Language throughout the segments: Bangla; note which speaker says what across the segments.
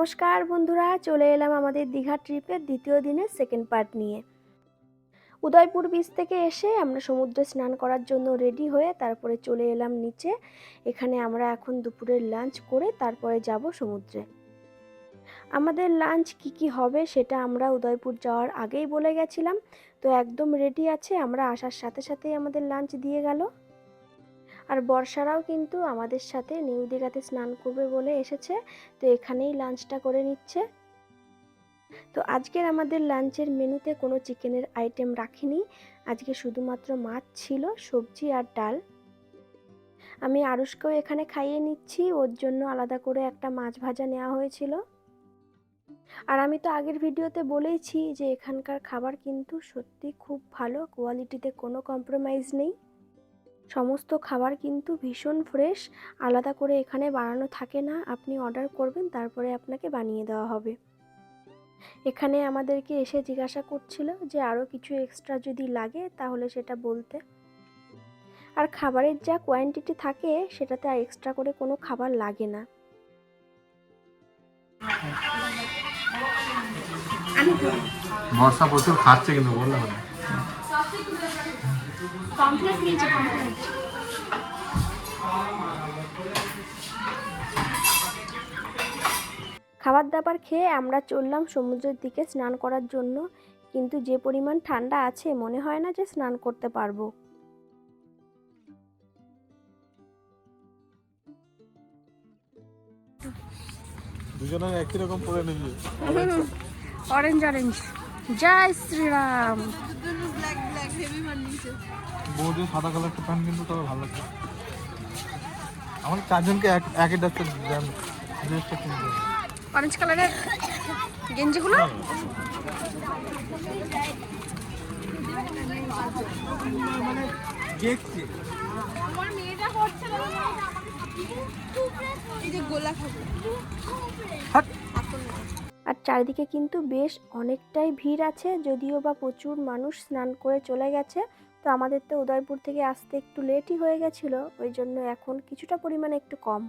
Speaker 1: নমস্কার বন্ধুরা, চলে এলাম আমাদের দীঘা ট্রিপের দ্বিতীয় দিনের সেকেন্ড পার্ট নিয়ে। উদয়পুর বিচ থেকে এসে আমরা সমুদ্রে স্নান করার জন্য রেডি হয়ে তারপরে চলে এলাম নিচে। এখানে আমরা এখন দুপুরের লাঞ্চ করে তারপরে যাব সমুদ্রে। আমাদের লাঞ্চ কি কি হবে সেটা আমরা উদয়পুর যাওয়ার আগেই বলে গেছিলাম। তো একদম রেডি আছে, আমরা আসার সাথে সাথেই আমাদের লাঞ্চ দিয়ে গেল। আর বর্ষারাও কিন্তু আমাদের সাথে নিউ দীঘাতে স্নান করবে বলে এসেছে। তো এখানেই লাঞ্চটা করে নিচ্ছে। তো আজকের আমাদের লাঞ্চের মেনুতে কোনো চিকেনের আইটেম রাখিনি। আজকে শুধুমাত্র মাছ ছিল, সবজি আর ডাল। আমি আরুষকেও এখানে খাইয়ে নিচ্ছি। ওর জন্য আলাদা করে একটা মাছ ভাজা নেওয়া হয়েছিল। আর আমি তো আগের ভিডিওতে বলেইছি যে এখানকার খাবার কিন্তু সত্যি খুব ভালো, কোয়ালিটিতে কোনো কম্প্রোমাইজ নেই। সমস্ত খাবার কিন্তু ভীষণ ফ্রেশ, আলাদা করে এখানে বানানো থাকে না। আপনি অর্ডার করবেন, তারপরে আপনাকে বানিয়ে দেওয়া হবে। এখানে আমাদেরকে এসে জিজ্ঞাসা করছিল যে আরও কিছু এক্সট্রা যদি লাগে, তাহলে সেটা বলতে। আর খাবারের যা কোয়ান্টিটি থাকে, সেটাতে আর এক্সট্রা করে কোনো খাবার লাগে না।
Speaker 2: বর্ষা প্রচুর খাচ্ছে কিন্তু বললাম
Speaker 1: খাবার দাবার খেয়ে আমরা চললাম সমুদ্রের দিকে স্নান করার জন্য কিন্তু যে পরিমাণ ঠান্ডা আছে মনে হয় না যে স্নান করতে পারব।
Speaker 2: দুজনে একই রকম পরে নিবি।
Speaker 1: অরেঞ্জ অরেঞ্জ জয় শ্রীরাম।
Speaker 2: বৌদি সাদা কালার একটা প্যান্ট কিন্তু তবে ভালো লাগছে। আমার চারজনকে এক একই ডাক্তার ড্রেসটা কিনতে
Speaker 1: অরেঞ্জ কালারের গেঞ্জিগুলো?
Speaker 2: দেখছি হাট।
Speaker 1: আর চারিদিকে কিন্তু বেশ অনেকটাই ভিড় আছে, যদিও বা প্রচুর মানুষ স্নান করে চলে গেছে। তো আমাদের তো উদয়পুর থেকে আসতে একটু লেটই হয়ে গেছিল, ওই জন্য এখন কিছুটা পরিমাণে একটু কম।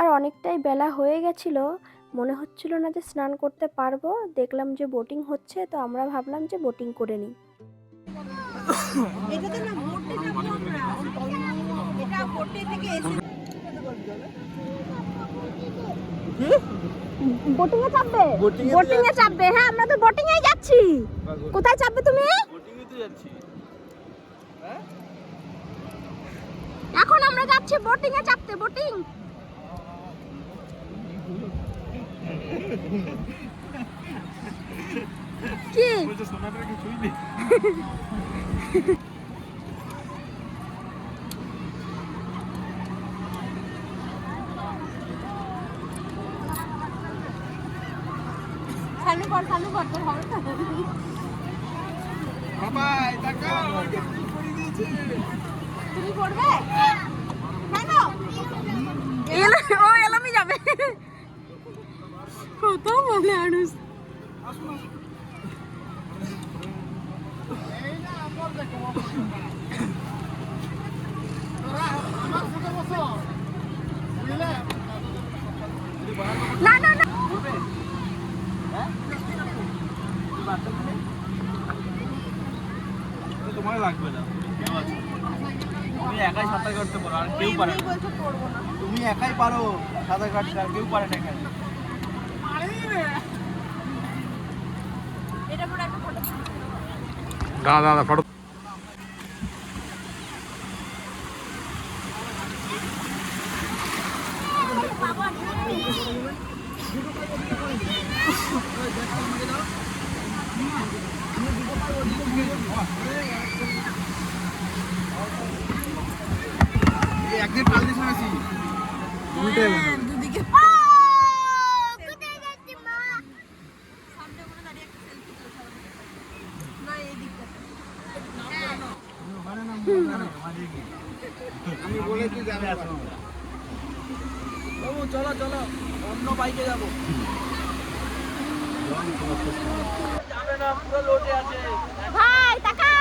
Speaker 1: আর অনেকটাই বেলা হয়ে গেছিল। মনে হচ্ছিল না যে স্নান করতে পারব। দেখলাম যে বোটিং হচ্ছে তো আমরা ভাবলাম যে বোটিং করে নিই। বোটিং এ চাপবে? বোটিং এ হ্যাঁ আমরা তো বোটিং এ যাচ্ছি। কোথায় চাপবে তুমি? এখন আমরা যাচ্ছি বোটিং এ চাপতে বোটিং কি?
Speaker 3: চালু কর চালু কর তোর হবে তো
Speaker 2: বাবাই তাকাও আমাকে কি করে দিয়েছে?
Speaker 3: তুমি করবে হ্যাঁ গো
Speaker 1: ও এলামি যাবে কত বলে না না না।
Speaker 2: তোমার লাগবে না। তুমি একাই সাঁতার কাটতে পারো আর কেউ পারে তুমি একাই পারো সাঁতার কাটতে আর কেউ পারে না এখানে
Speaker 3: এটা পরে একটা ফটো
Speaker 2: দাদা দাদা ফটো একদিন পাল দিস
Speaker 3: দুদিকে সামনে করে দাঁড়িয়ে একটা সেলফি তুলে না এই দিকটা
Speaker 4: চলো অন্য বাইকে যাব। যাবে না পুরো লোটে আছে।
Speaker 3: ভাই তাকাও।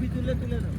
Speaker 4: ছবি তুলে তুলে নাও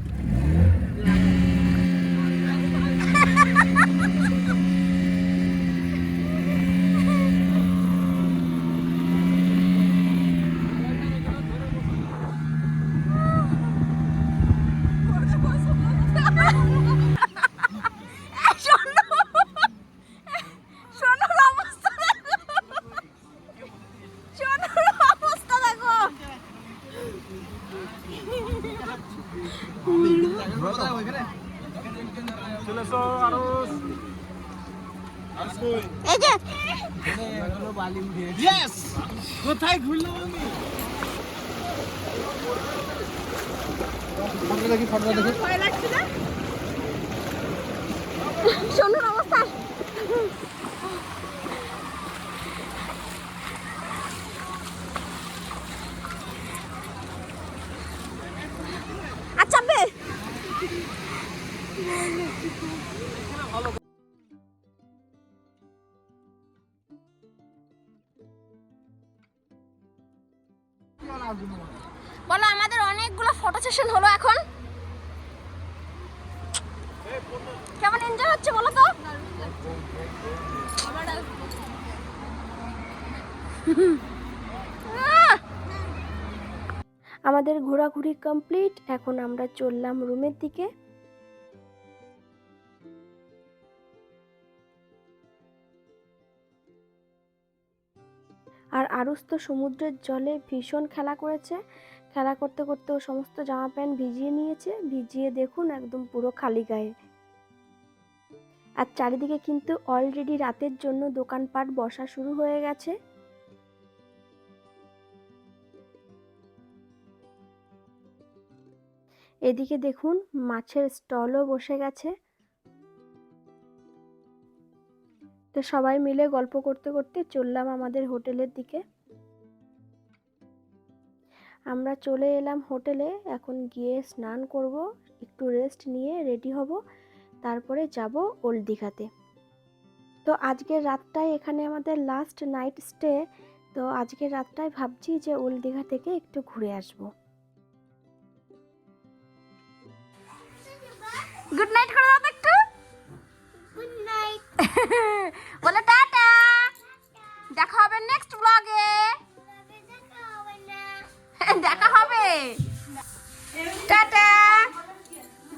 Speaker 4: কোথায় ঘুরলো আমি
Speaker 2: ফটো দেখি ফটো দেখি।
Speaker 3: ভয় লাগছে না? শোনোর অবস্থা আচ্ছা বে। সেশন হলো এখন? কেমন এনজয় হচ্ছে বলো তো?
Speaker 1: আমাদের ঘোরাঘুরি কমপ্লিট এখন আমরা চললাম রুমের দিকে। আর আরুষ তো সমুদ্রের জলে ভীষণ খেলা করেছে। খেলা করতে করতে ও সমস্ত জামা প্যান্ট ভিজিয়ে নিয়েছে। ভিজিয়ে দেখুন একদম পুরো খালি গায়ে। আর চারিদিকে কিন্তু অলরেডি রাতের জন্য দোকানপাট বসা শুরু হয়ে গেছে। এদিকে দেখুন মাছের স্টলও বসে গেছে। তো সবাই মিলে গল্প করতে করতে চললাম আমাদের হোটেলের দিকে। আমরা চলে এলাম হোটেলে এখন গিয়ে স্নান করব একটু রেস্ট নিয়ে রেডি হব তারপরে যাব ওল্ড দীঘাতে। তো আজকের রাতটাই এখানে আমাদের লাস্ট নাইট স্টে তো আজকের রাতটাই ভাবছি যে ওল্ড দীঘা থেকে একটু ঘুরে আসব।
Speaker 3: গুড নাইট করে দাও একটু। Good night